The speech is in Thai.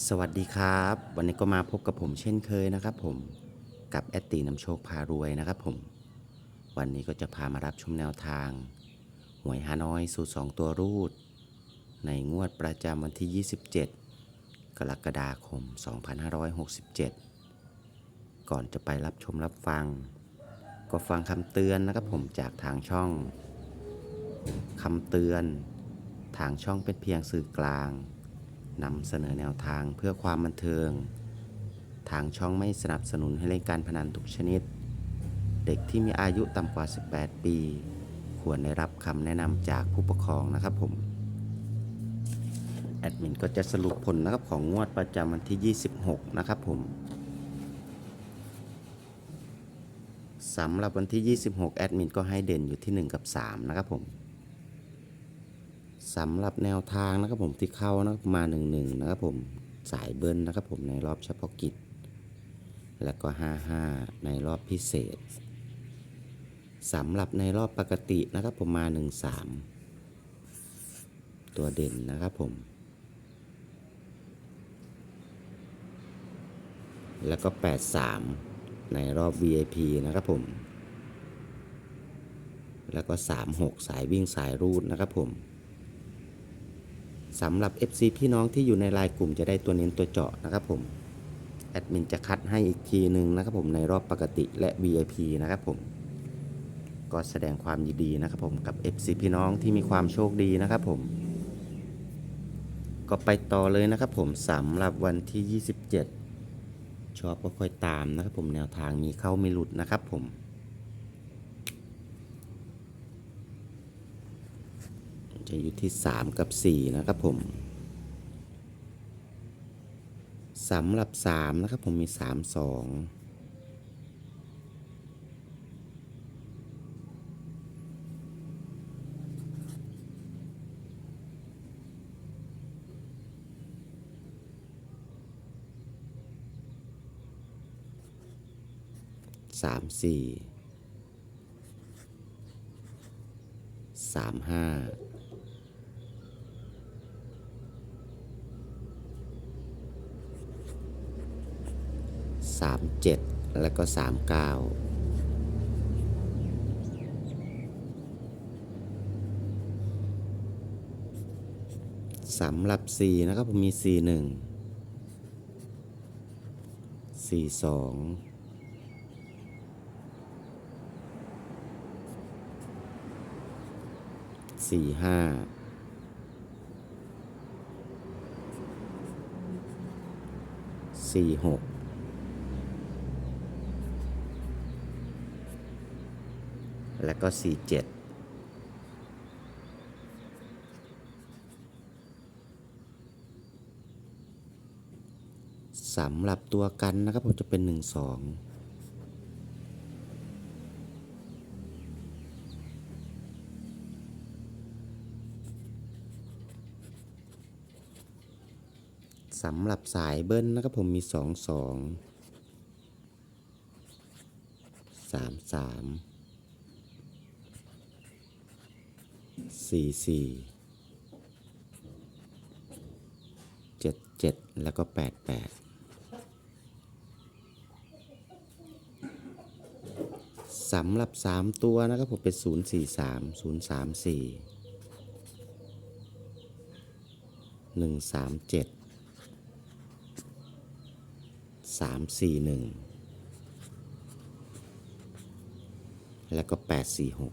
สวัสดีครับ วันนี้ก็มาพบกับผมเช่นเคยนะครับ ผมกับแอตตีน้ำโชคพารวยนะครับ ผม วันนี้ก็จะพามารับชมแนวทาง หวยฮานอยสูตร2ตัวรูด ในงวดประจำวันที่ 27 กรกฎาคม 2567 ก่อนจะไปรับชมรับฟัง ก็ฟังคำเตือนนะครับผมจากทางช่องคำเตือน ทางช่องเป็นเพียงสื่อกลาง นำเสนอแนวทางเพื่อความบันเทิง ทางช่องไม่สนับสนุนให้เล่นการพนันทุกชนิด เด็กที่มีอายุต่ำกว่า 18 ปี ควรได้รับคำแนะนำจากผู้ปกครองนะครับผม แอดมินก็จะสรุปผลนะครับของงวดประจำวันที่ 26 นะครับผมสำหรับวันที่ 26 แอดมินก็ให้เด่นอยู่ที่ 1 กับ 3 นะครับผม สำหรับแนวทางนะครับผมที่เข้านะครับมา1นหนึ่งนะครับผมสายเบิ้ลนะครับผมในรอบเฉพาะกิจ แล้วก็ 55 ในรอบพิเศษสำหรับในรอบปกตินะครับผมมา 1 3 ตัวเด่นนะครับผม แล้วก็ 83 ในรอบ VIP นะครับผม แล้วก็ 36 สายวิ่งสายรูดนะครับผม สำหรับ FC พี่น้องที่อยู่ในไลน์กลุ่มจะได้ตัวเน้นตัวเจาะนะครับผมแอดมินจะคัดให้อีกทีหนึ่งนะครับผมในรอบปกติและ VIP นะครับผม ก็แสดงความยินดีนะครับผมกับ FC พี่น้องที่มีความโชคดีนะครับผม ก็ไปต่อเลยนะครับผมสำหรับวันที่ 27 ชอบก็ค่อยตามนะครับผมแนวทางมีเข้ามีหลุดนะครับผม จะอยู่ที่ 3 กับ 4 นะครับผมสำหรับ 3 นะครับผมมี 3 2สามสี่สามห้า 37 แล้วก็ 39สำหรับ 4 นะครับ ผมมี 4 1 4 2 4 5 4 6 แล้วก็ 47สำหรับตัวกันนะครับผมจะเป็น 1 2สำหรับสายเบิ้ลนะครับผมมี 2 2 3 3 สี่สี่เจ็ดเจ็ดแล้วก็แปดแปดสำหรับสามตัวนะครับผมเป็นศูนย์สี่สามศูนย์สามสี่หนึ่งสามเจ็ดสามสี่หนึ่งแล้วก็แปดสี่หก